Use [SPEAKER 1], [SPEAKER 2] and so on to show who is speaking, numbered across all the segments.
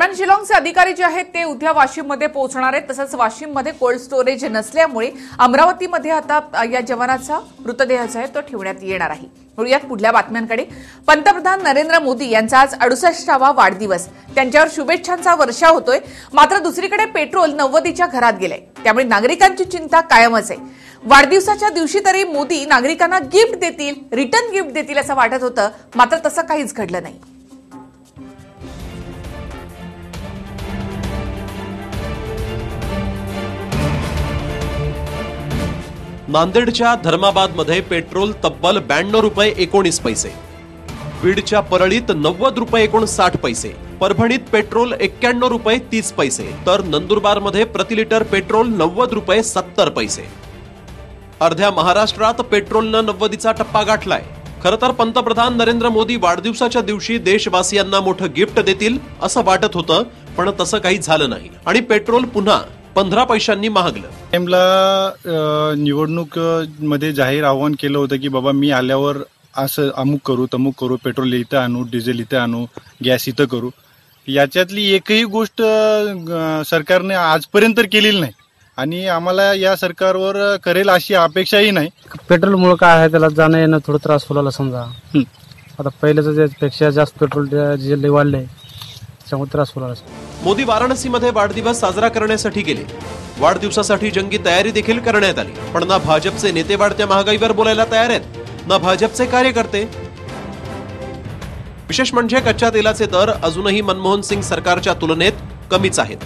[SPEAKER 1] दरम्यान शिलाँगचे अधिकारी जे आहेत ते उद्या वाशिममध्ये पोहोचणार आहेत. तसंच वाशिममध्ये कोल्ड स्टोरेज नसल्यामुळे अमरावतीमध्ये आता या जवानाचा मृतदेह जो आहे तो ठेवण्यात येणार आहे. वळूयात पुढल्या बातम्यांकडे. पंतप्रधान नरेंद्र मोदी यांचा आज अडुसष्टावा वाढदिवस. त्यांच्यावर शुभेच्छांचा वर्षा होतोय. मात्र दुसरीकडे पेट्रोल नव्वदीच्या घरात गेलंय. त्यामुळे नागरिकांची चिंता कायमच आहे. वाढदिवसाच्या दिवशी तरी मोदी नागरिकांना गिफ्ट देतील रिटर्न गिफ्ट देतील असं वाटत होतं. मात्र तसं काहीच घडलं नाही.
[SPEAKER 2] नांदेडच्या धर्माबादमध्ये पेट्रोल तब्बल ब्याण्णव रुपये एकोणीस पैसे. बीडच्या परळीत नव्वद रुपये एकोणसाठ पैसे. परभणीत पेट्रोल एक्क्याण्णव रुपये तीस पैसे. तर नंदुरबारमध्ये प्रति लिटर पेट्रोल नव्वद रुपये सत्तर पैसे. अर्ध्या महाराष्ट्रात पेट्रोलनं नव्वदीचा टप्पा गाठलाय. खरं तर पंतप्रधान नरेंद्र मोदी वाढदिवसाच्या दिवशी देशवासियांना मोठं गिफ्ट देतील असं वाटत होतं पण तसं काही झालं नाही. आणि पेट्रोल पुन्हा पंधरा पैशांनी महागलं.
[SPEAKER 3] निवडणूकमध्ये जाहीर आव्हान केलं होतं की बाबा मी आल्यावर असं अमुक करू तमुक करू पेट्रोल इथं आणू डिझेल इथं आणू गॅस इथं करू. याच्यातली एकही गोष्ट सरकारने आजपर्यंत केलेली नाही. आणि आम्हाला या सरकारवर करेल अशी अपेक्षाही नाही.
[SPEAKER 4] पेट्रोलमुळे काय आहे त्याला जाणं येणं थोडं त्रास होला समजा. आता पहिल्याचं पेक्षा जास्त पेट्रोल डिझेल लई वाढले. त्यामुळे त्रास होला
[SPEAKER 2] मोदी वाराणसीमध्ये वाढदिवस साजरा करण्यासाठी गेले. वाढदिवसासाठी जंगी तयारी देखील करण्यात आली. पण ना भाजपचे नेते वाढत्या महागाईवर बोलायला तयार आहेत ना भाजपचे कार्यकर्ते. विशेष म्हणजे कच्च्या तेलाचे दर अजूनही मनमोहन सिंग सरकारच्या तुलनेत कमीच आहेत.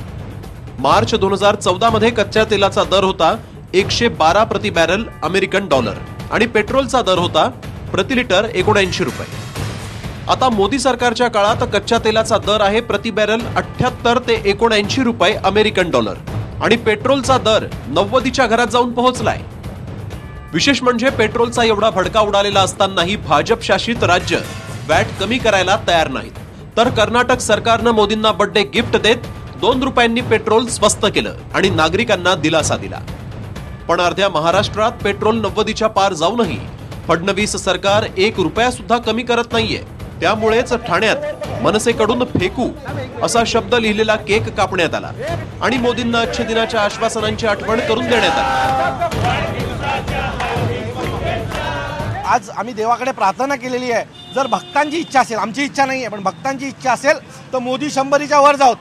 [SPEAKER 2] मार्च दोन हजार चौदा मध्ये कच्च्या तेलाचा दर होता एकशे बारा प्रति बॅरल अमेरिकन डॉलर आणि पेट्रोलचा दर होता प्रति लिटर एकोणऐंशी रुपये. आता मोदी सरकारच्या काळात कच्च्या तेलाचा दर आहे प्रति बॅरल अठ्याहत्तर ते एकोणऐंशी रुपये अमेरिकन डॉलर. आणि पेट्रोलचा दर नव्वदीच्या घरात जाऊन पोहोचलाय. विशेष म्हणजे पेट्रोलचा एवढा भडका उडालेला असतानाही भाजप शासित राज्य वॅट कमी करायला तयार नाहीत. तर कर्नाटक सरकारनं मोदींना बर्थडे गिफ्ट देत दोन रुपयांनी पेट्रोल स्वस्त केलं आणि नागरिकांना दिलासा दिला. पण अर्ध्या महाराष्ट्रात पेट्रोल नव्वदीच्या पार जाऊनही फडणवीस सरकार एक रुपया सुद्धा कमी करत नाहीये. त्यामुळेच ठाण्यात मनसेकडून फेकू असा शब्द लिहिलेला केक कापण्यात आला. आणि मोदींना अच्छे दिनाच्या आश्वासनांची आठवण करून देण्यात आली.
[SPEAKER 5] आज आम्ही देवाकडे प्रार्थना केलेली आहे. जर भक्तांची इच्छा असेल आमची इच्छा नाही आहे पण भक्तांची इच्छा असेल तर मोदी शंभरीच्या वर जाऊत.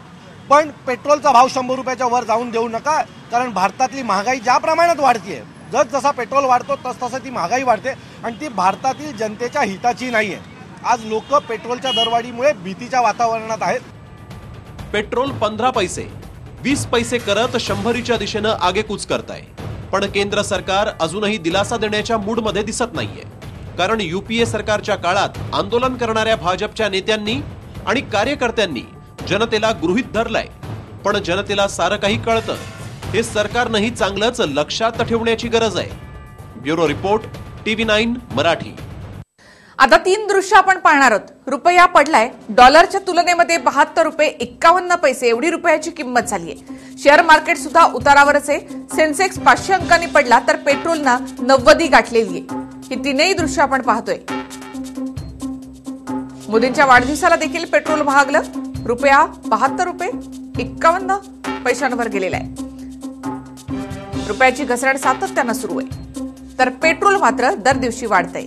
[SPEAKER 5] पण पेट्रोलचा भाव शंभर रुपयाच्या वर जाऊन देऊ नका कारण भारतातली महागाई ज्या प्रमाणात वाढतीये जस जसा पेट्रोल वाढतो तस तसं ती महागाई वाढते आणि ती भारतातील जनतेच्या हिताची नाही आहे आज लोक पेट्रोलच्या दरवाढीमुळे भीतीच्या वातावरणात आहेत.
[SPEAKER 2] पेट्रोल पंधरा पैसे वीस पैसे करत शंभरीच्या दिशेनं आगेकूच करताय. पण केंद्र सरकार अजूनही दिलासा देण्याच्या मूडमध्ये दिसत नाहीये. कारण युपीए सरकारच्या काळात आंदोलन करणाऱ्या भाजपच्या नेत्यांनी आणि कार्यकर्त्यांनी जनतेला गृहीत धरलाय. पण जनतेला सारं काही कळतं. हे सरकारनंही चांगलंच लक्षात ठेवण्याची गरज आहे. Bureau report TV nine Marathi.
[SPEAKER 1] आता तीन दृश्य आपण पाहणार आहोत. रुपया पडलाय डॉलरच्या तुलनेमध्ये बहात्तर रुपये एक्कावन्न पैसे एवढी रुपयाची किंमत झाली आहे शेअर मार्केट सुद्धा उतारावरच आहे. सेन्सेक्स पाचशे अंकांनी पडला तर पेट्रोलनं नव्वदी गाठलेली आहे ही तीनही दृश्य आपण पाहतोय. मोदींच्या वाढदिवसाला देखील पेट्रोल महागलं रुपया बहात्तर रुपये एक्कावन्न पैशांवर गेलेला आहे रुपयाची घसरण सातत्यानं सुरू आहे. तर पेट्रोल मात्र दर दिवशी वाढतंय.